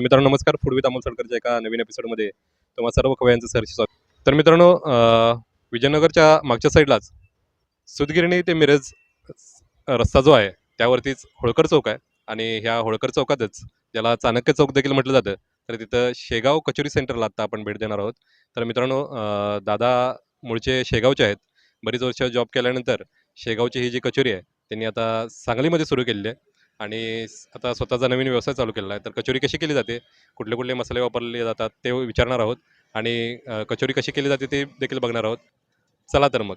तर मित्रांनो नमस्कार. फूड अमोल सडकरच्या एका नवीन एपिसोडमध्ये तुम्हा सर्व खवयांचं सरशी स्वागत. तर मित्रांनो विजयनगरच्या मागच्या साईडलाच सुदगिरणी ते मिरज रस्ता जो आहे त्यावरतीच होळकर चौक आहे. आणि ह्या होळकर चौकातच ज्याला चाणक्य चौक देखील म्हटलं जातं तर तिथं शेगाव कचोरी सेंटरला आत्ता आपण भेट देणार आहोत. तर मित्रांनो दादा मूळचे शेगावचे आहेत. बरीच वर्ष जॉब केल्यानंतर शेगावची ही जी कचोरी आहे त्यांनी आता सांगलीमध्ये सुरू केलेली आहे. आणि आता स्वतःचा नवीन व्यवसाय चालू केलेला आहे. तर कचोरी कशी केली जाते? कुठले कुठले मसाले वापरले जातात? ते विचारणार आहोत. आणि कचोरी कशी केली जाते ते देखील बघणार आहोत. चला तर मग.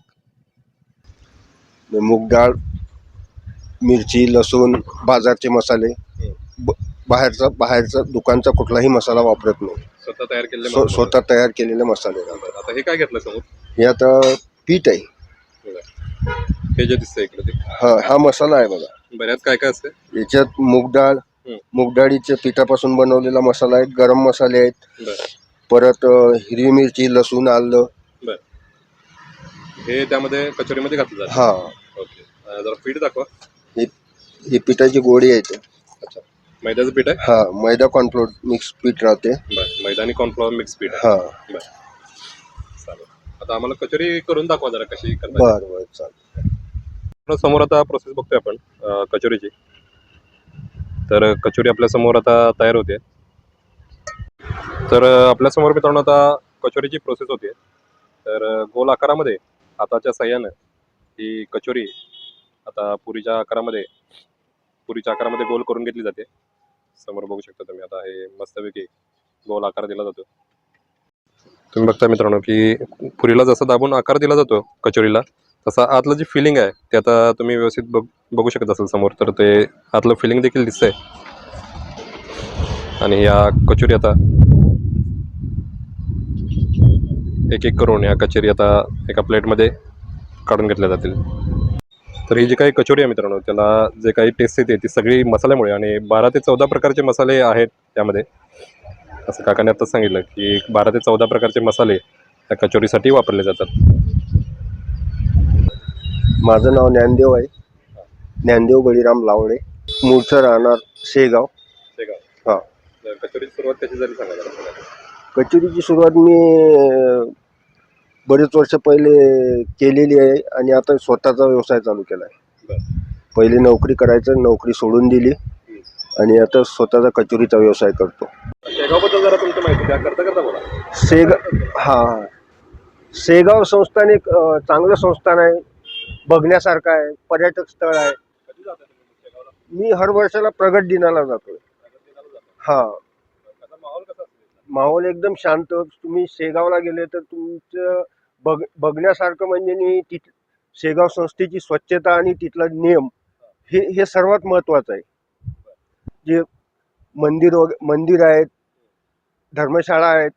मूग डाळ मिरची लसूण बाजारचे मसाले बाहेरचा बाहेरचा दुकानचा कुठलाही मसाला वापरत नाही. स्वतः तयार केलेले स्व- स्वतः तयार केलेले मसाले. आता हे काय घेतलं समोर? हे आता पीठ आहे. जे दिसतंय इकडे ते. हा मसाला आहे बघा. बऱ्याच काय काय असते याच्यात मूग डाळ. मूग डाळीच्या पिठापासून बनवलेला मसाला आहे गरम मसाले आहेत. परत अ, हिरवी मिरची लसूण आलं. बरं. हे त्यामध्ये कचोरीमध्ये घातलं जातं? हा. ओके. अ, जरा पीठ दाखवा. हे ही पिठाची गोळी आहे ते. अच्छा. मैद्याचं पीठ आहे? हा मैदा कॉर्नफ्लोअर मिक्स पीठ राहते. बरं. मैदा आणि कॉर्नफ्लॉवर मिक्स पीठ आहे. हा. बरं. चालेल. आता आम्हाला कचोरी करून दाखवा जरा कशी करता बर बर चालेल. समोर आता प्रोसेस बघतोय आपण कचोरीची. तर कचोरी आपल्यासमोर आता तयार होते. तर आपल्यासमोर मित्रांनो आता कचोरीची प्रोसेस होते. तर गोल आकारामध्ये हाताच्या साह्यानं ही कचोरी आता पुरीच्या आकारामध्ये पुरीच्या आकारामध्ये गोल करून घेतली जाते. समोर बघू शकता तुम्ही आता हे मस्तपैकी गोल आकार दिला जातो. तुम्ही बघता मित्रांनो की पुरीला जसा दाबून आकार दिला जातो कचोरीला तसा आतलं जी फिलिंग आहे ते आता तुम्ही व्यवस्थित बघ बघू शकत असाल समोर तर ते आतलं फिलिंग देखील दिसतंय. आणि या कचोरी आता एक एक करून या कचोरी आता एका प्लेटमध्ये काढून घेतल्या जातील. तर ही जी काही कचोरी आहे मित्रांनो त्याला जे काही टेस्ट येते ती सगळी मसाल्यामुळे आणि बारा ते चौदा प्रकारचे मसाले आहेत त्यामध्ये. असं काकाने आता सांगितलं की बारा ते चौदा प्रकारचे मसाले त्या कचोरीसाठी वापरले जातात. माझं नाव ज्ञानदेव आहे. ज्ञानदेव बळीराम लावडे मूळचं राहणार शेगाव. हा. कचोरीची सुरुवात कशी झाली सांगा जरा. कचोरीची सुरुवात मी बरेच वर्ष पहिले केलेली आहे आणि आता स्वतःचा व्यवसाय चालू केला आहे. बरं. पहिले नोकरी करायचं नोकरी सोडून दिली आणि आता स्वतःचा कचोरीचा व्यवसाय करतो. शेगावबद्दल जरा तुमचं माहिती द्या करता करता बोला. शेगा हा हा. शेगाव संस्थान एक अं, चांगलं संस्थान आहे. बघण्यासारखं आहे पर्यटक स्थळ आहे. मी हर वर्षाला प्रगट दिनाला जातोय. हा. माहोल एकदम शांत. तुम्ही शेगावला गेले तर तुमचं बघ बघण्यासारखं म्हणजे मी तिथ शेगाव संस्थेची स्वच्छता आणि तिथला नियम हे हे सर्वात महत्त्वाचं आहे. जे मंदिर मंदिर आहेत धर्मशाळा आहेत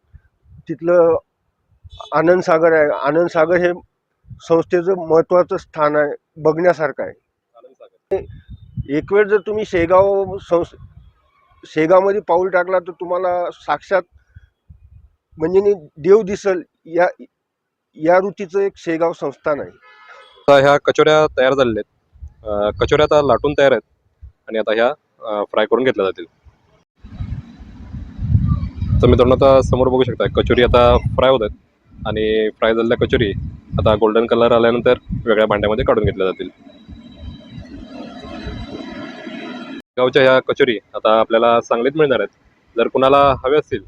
तिथलं आनंदसागर आहे. आनंदसागर हे संस्थेचं महत्त्वाचं स्थान आहे बघण्यासारखं आहे. एक वेळ जर तुम्ही शेगाव संस शेगावमध्ये पाऊल टाकला तर तुम्हाला साक्षात म्हणजे नी देव दिसल या या ऋतीचं एक शेगाव संस्थान आहे. आता ह्या कचोऱ्या तयार झालेल्या आहेत. कचोऱ्या आता लाटून तयार आहेत आणि आता ह्या फ्राय करून घेतल्या जातील. तर मित्रांनो आता समोर बघू शकता कचोरी आता फ्राय होत आहेत आणि फ्राय झालेल्या कचोरी आता गोल्डन कलर आल्यानंतर वेगळ्या भांड्यामध्ये काढून घेतल्या जातील. गावच्या ह्या कचोरी आता आपल्याला सांगलीत मिळणार आहेत. जर कुणाला हवे असतील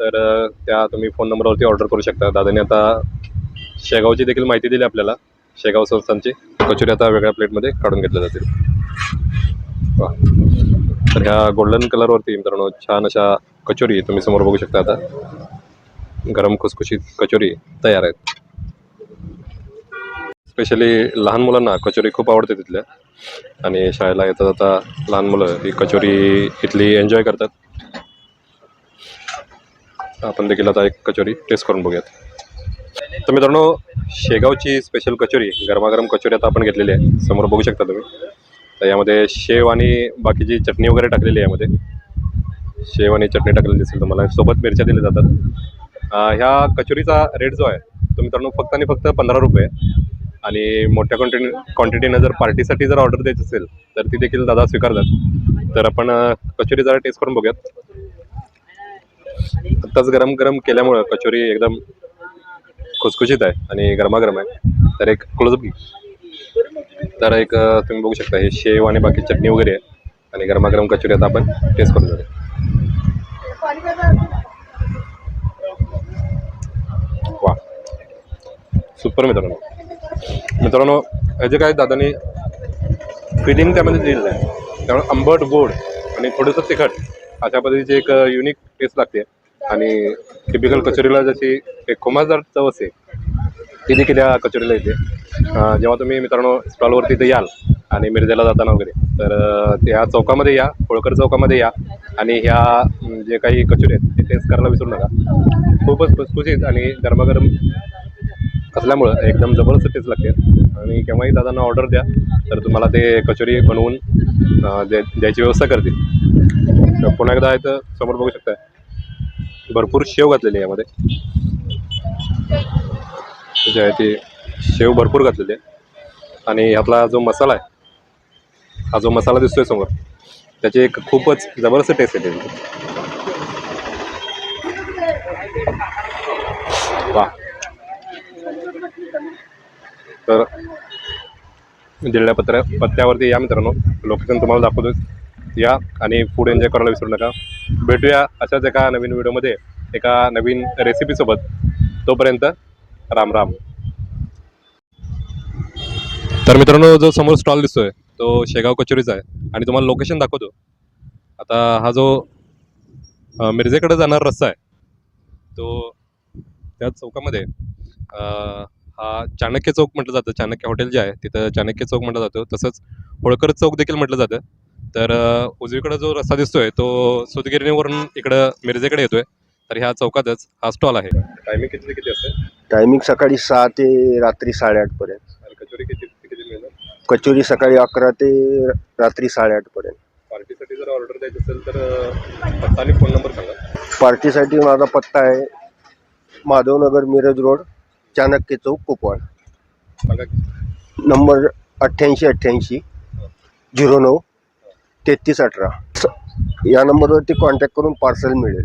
तर त्या तुम्ही फोन नंबरवरती ऑर्डर करू शकता. दादाने आता शेगावची देखील माहिती दिली आपल्याला. शेगाव संस्थांची कचोरी आता वेगळ्या प्लेटमध्ये काढून घेतल्या जातील. वा. तर ह्या गोल्डन कलरवरती मित्रांनो छान अशा कचोरी तुम्ही समोर बघू शकता आता. गरम खुसखुशीत कचोरी तयार आहेत. स्पेशली लहान मुलांना कचोरी खूप आवडते तिथल्या. आणि शाळेला येता जाता लहान मुलं ही कचोरी इथली एन्जॉय करतात. आपण देखील आता एक कचोरी टेस्ट करून बघूयात. तर मित्रांनो शेगावची स्पेशल कचोरी गरमागरम कचोरी आता आपण घेतलेली आहे. समोर बघू शकता तुम्ही. तर यामध्ये शेव आणि बाकीची चटणी वगैरे टाकलेली आहे यामध्ये. शेव आणि चटणी टाकलेली दिसेल तुम्हाला. सोबत मिरच्या दिल्या जातात. ह्या कचोरीचा रेट जो आहे तो मित्रांनो फक्त आणि फक्त पंधरा रुपये आणि मोठ्या क्वांटिटी क्वांटिटीनं जर पार्टीसाठी जर ऑर्डर द्यायची असेल तर ती देखील दादा स्वीकारतात. तर आपण कचोरी जरा टेस्ट करून बघूयात. आत्ताच गरम गरम केल्यामुळं कचोरी एकदम खुसखुशीत आहे आणि गरमागरम आहे. तर एक क्लोजअप घे. तर एक तुम्ही बघू शकता हे शेव आणि बाकी चटणी वगैरे आहे. आणि गरमागरम कचोरी आता आपण टेस्ट करून जाऊया. वा सुपर मित्रांनो. मित्रांनो हे जे काय दादानी फिलिंग त्यामध्ये दिलेलं आहे त्यामुळे आंबट गोड आणि थोडंसं तिखट अशा पद्धतीची एक युनिक टेस्ट लागते. आणि टिपिकल कचोरीला जशी एक खुमासदार चव असते ती देखील या कचोरीला येते. जेव्हा तुम्ही मित्रांनो स्टॉलवरती इथे याल आणि मिरजेला जाताना वगैरे तर अं, त्या चौकामध्ये या होळकर चौकामध्ये या आणि ह्या जे काही कचोरी आहेत ते टेस्ट करायला विसरू नका. खूपच खुसखुशीत आणि गरमागरम असल्यामुळं एकदम जबरदस्त टेस्ट लागते. आणि केव्हाही दादांना ऑर्डर द्या तर तुम्हाला ते कचोरी बनवून द्या द्यायची व्यवस्था करतील. पुन्हा एकदा आहे तर समोर बघू शकता भरपूर शेव घातलेली आहे यामध्ये. जे आहे ते शेव भरपूर घातलेली आहे आणि ह्यातला जो मसाला आहे हा जो मसाला दिसतोय समोर त्याची एक खूपच जबरदस्त टेस्ट येते. वा तर दिलेल्या पत्र्या पत्त्यावरती या मित्रांनो लोकेशन तुम्हाला दाखवतो या आणि फूड एन्जॉय करायला विसरू नका. भेटूया अशाच एका नवीन व्हिडिओमध्ये एका नवीन रेसिपीसोबत तोपर्यंत राम राम. तर मित्रांनो जो समोर स्टॉल दिसतोय तो शेगाव कचोरीचा आहे. आणि तुम्हाला लोकेशन दाखवतो. आता हा जो मिरजेकडे जाणारा रस्ता आहे तो त्या चौकामध्ये हा चाणक्य चौक म्हटलं जातं. चाणक्य हॉटेल जे आहे तिथं चाणक्य चौक म्हटलं जातं. तसंच होळकर चौक देखील म्हटलं जातं. तर उजवीकडे जो रस्ता दिसतोय तो सुतगिरणीवरून इकडं मिरजेकडे येतोय. तर ह्या चौकातच हा स्टॉल आहे. टायमिंग किती ते किती असतं? टायमिंग सकाळी सहा ते रात्री साडेआठ पर्यंत. आणि कचोरी किती ते किती मिळणार? कचोरी सकाळी अकरा ते रात्री साडेआठ पर्यंत. पार्टीसाठी जर ऑर्डर द्यायची असेल तर अ, पत्ता आणि फोन नंबर सांगा. पार्टीसाठी माझा पत्ता आहे माधवनगर मिरज रोड चाणक्य चौक कुपवाड. सांगा की. नंबर अठ्ठ्याऐंशी अठ्ठ्याऐंशी झिरो नऊ तेहतीस अठरा. स- या नंबरवरती कॉन्टॅक्ट करून पार्सल मिळेल.